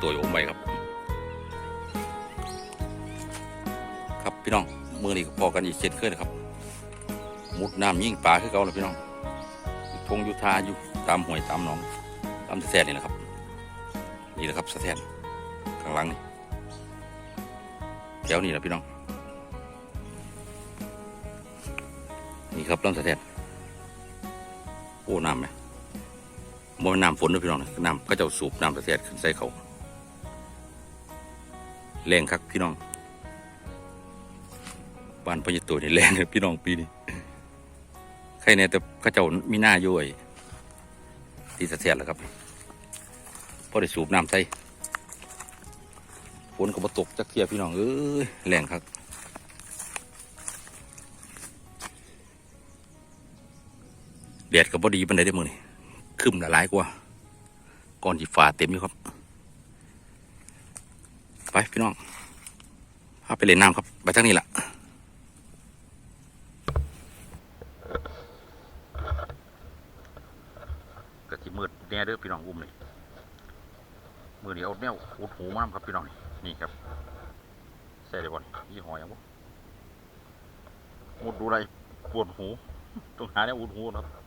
ตัวโอมไปครับ ครับพี่น้องมือนี้พอกันอีกเช่นเคยนะครับ มุดน้ำยิ่งปลาคือเก่าเลยพี่น้องอยู่ทงอยู่ทาอยู่ตามห้วยตามหนอง ตามสะแทนนี่แหละครับ นี่แหละครับสะแทนข้างหลังนี่แถวนี้แหละพี่น้อง นี่ครับลำสะแทนโอ้น้ำไหมบ่แมันน้ำฝนด้วยพี่น้องนะน้ำก็จะสูบน้ำประเทศขึ้นใส่เขา แรงครับพี่น้องบ้านพญตัวนี่แรงเลยพี่น้องปีนี้ใครเนี่ยแต่ข้าเจ้ามีหน้าย่อ้ที่สะเทียนแล้วครับพอได้สูบน้ำใส่ฝนก็มาตกจักเทียพี่น้องเอ้ยแรงครับแดดก็บ่ดีปันใดได้มือนี่ขึ้นละลายกว่าก่อนที่ฝาเต็มอยู่ครับ ไปพี่น้องพาไปเล่นน้ำครับ ไปทางนี้แหละกะทิมืดแน่เด้อพี่น้องอุ้มเลยมือเดียวเอาแนวอุดหูมากครับพี่น้องนี่ครับใส่เลยก่อนยี่ห้อยังบ่มุดดูอะไรปวดหูต้องหาแนวอุดหูนะครับ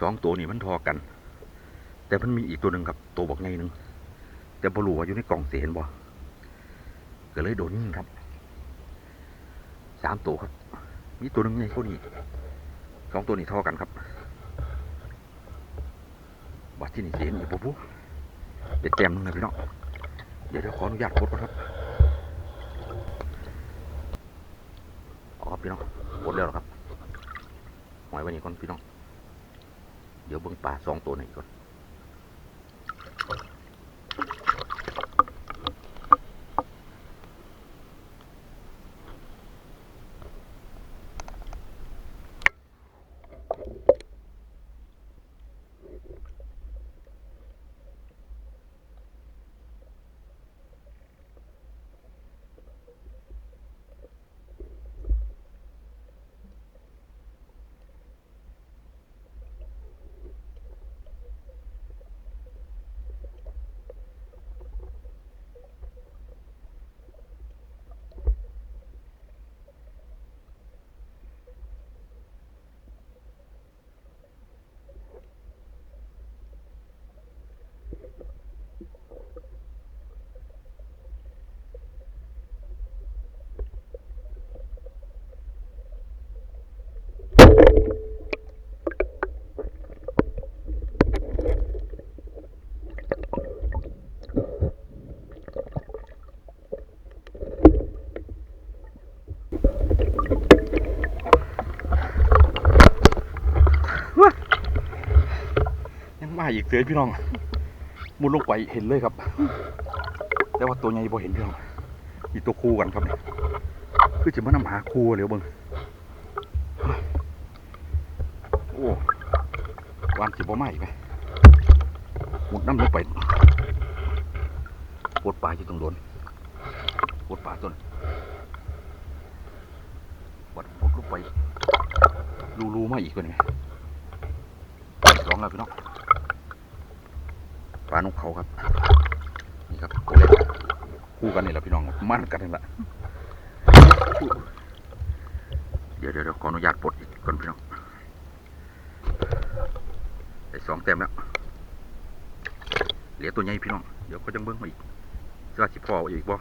สองตัวนี่มันทอกัน แต่มันมีอีกตัวหนึ่งครับ ตัวบอกไงหนึ่งแต่บ่รู้ว่าอยู่ในกล่องเสียนบ่ก็เลยโดนยิงครับสามตัวครับ มีตัวหนึ่งไงเขานี่สองตัวนี่ทอกันครับบัดที่นี่เสียนอีกปุ๊บปุ๊บเป็นแต้มหนึงนะพี่น้องเดี๋ยวเดี๋ยวขออนุญาตกดก่อนครับอ๋อพี่น้องหมดแล้วเหรอครับหอยไว้นี่ก่อนพี่น้อง เดี๋ยวเบิ่งปลาสองตัวนี้ก่อน อีกเสือพี่น้อง มุดลงไปเห็นเลยครับ แต่ว่าตัวใหญ่พอเห็นพี่น้องมีตัวคู่กันครับเนี่ยคือจะมานำหาคู่เลยเบิ่งโอ้วานจิบ่มาอีกไหมมุดน้ำลงไปปวดปลาอยู่ตรงโดนปวดปลาต้นวัดมุดลงไปรูรูมาอีกเป็นไงสองแล้วพี่น้อง ปลานกเขาครับ นี่ครับตัวเล็กคู่กันนี่แหละพี่น้องมั่นกันนี่แหละเดี๋ยวเดี๋ยวขออนุญาตปลดอีกก่อนพี่น้องไอ้สองเต็มแล้ว เหลือตัวใหญ่พี่น้อง เดี๋ยวก็จังเบิ้งมาอีกจะสิพ่อเออีกบ่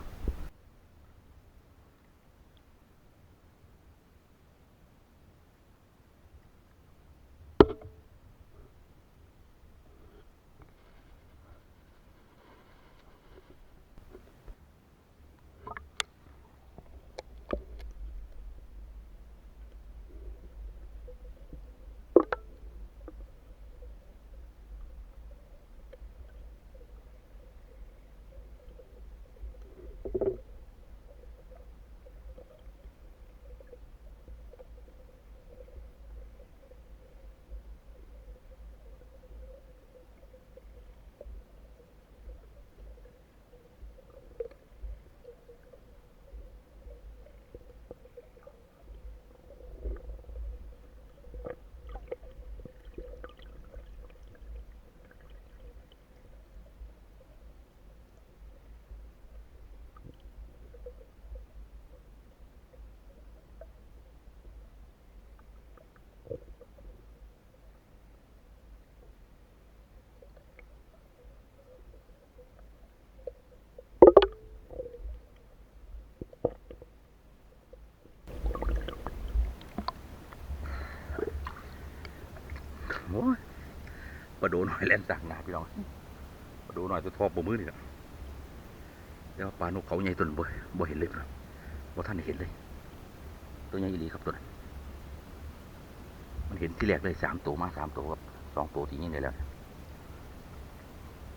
โอ้ยมาดูหน่อยแล่นสั่งนาพี่น้องมาดูหน่อยตัวทอปมือนี่แหละเดี๋ยวปลานกเขาใหญ่ตัวนึงบ่บ่เห็นเลยพี่น้องบ่ท่านเห็นเลย ตัวใหญ่อีหลีครับตัวนั้นมันเห็นที่แรกเลยสามตัวมาสามตัวครับสองตัวที่ยิงได้แล้ว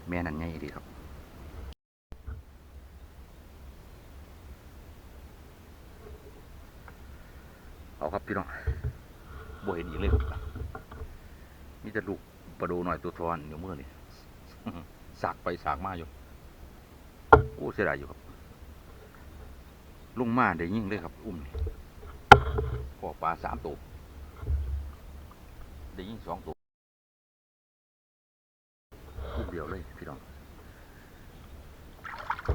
แม่นั่นใหญ่อีหลีครับเอาครับพี่น้องบ่เห็นอีกเลยครับ มีแต่ลูกประดูหน่อยตัวทอนอยู่เมื่อนี่สากไปสากมาอยู่โอ้เสียดายอยู่ครับ ลุงมาได้ยิ่งเลยครับ อุ้มนี่พอปลาสามตัวได้ยิ่งสองตัวอุ้มเดียวเลยพี่น้อง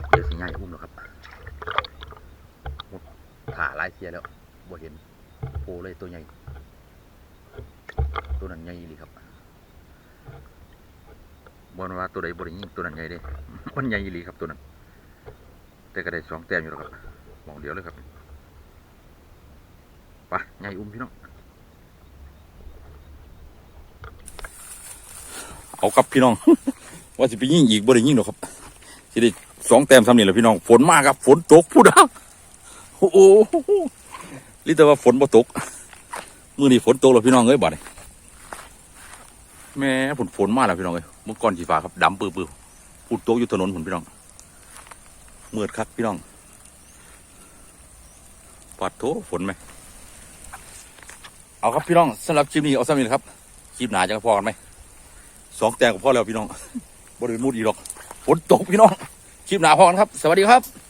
เดี๋ยวสิง่ายอุ้มแล้วครับหมดขาหลายเทียแล้วบ่เห็นโผล่เลยตัวใหญ่ ตัวนั้นใหญ่ดีครับบอลว่าตัวใดบริยิงตัวนั้นใหญ่เด้มันใหญ่ดีครับตัวนั้น แต่ก็ได้สองแต้มอยู่แล้วครับมองเดียวเลยครับไปใหญ่อุ้มพี่น้องเอาครับพี่น้อง ว่าสิไปยิงอีกบริยิงหรอกครับสิได้สองแต้มซ้ำนี่แหละพี่น้อง ฝนมากครับ ฝนตกพูดนะโอ้โหลิแต่ว่าฝนบ่ตก มือนี้ฝนตกแล้วพี่น้องเอ้ยบ่ดนี้ แม่ฝนฝนมากแล้วพี่น้องเอ้ยเมื่อก่อนสีฟ้าครับดำปื้อปื้อฝนตกอยู่ถนนผนพี่น้องมืดคักพี่น้องปัดโถฝนไหมเอาครับพี่น้องสำหรับคลิปนี้เอาซ้ำนี้ครับคลิปหนาจะพอกันไหมสองแตงกับพ่อแล้วพี่น้องบริเวณมุดอีหรอกฝนตกพี่น้องคลิปหนาพอกันครับ สวัสดีครับ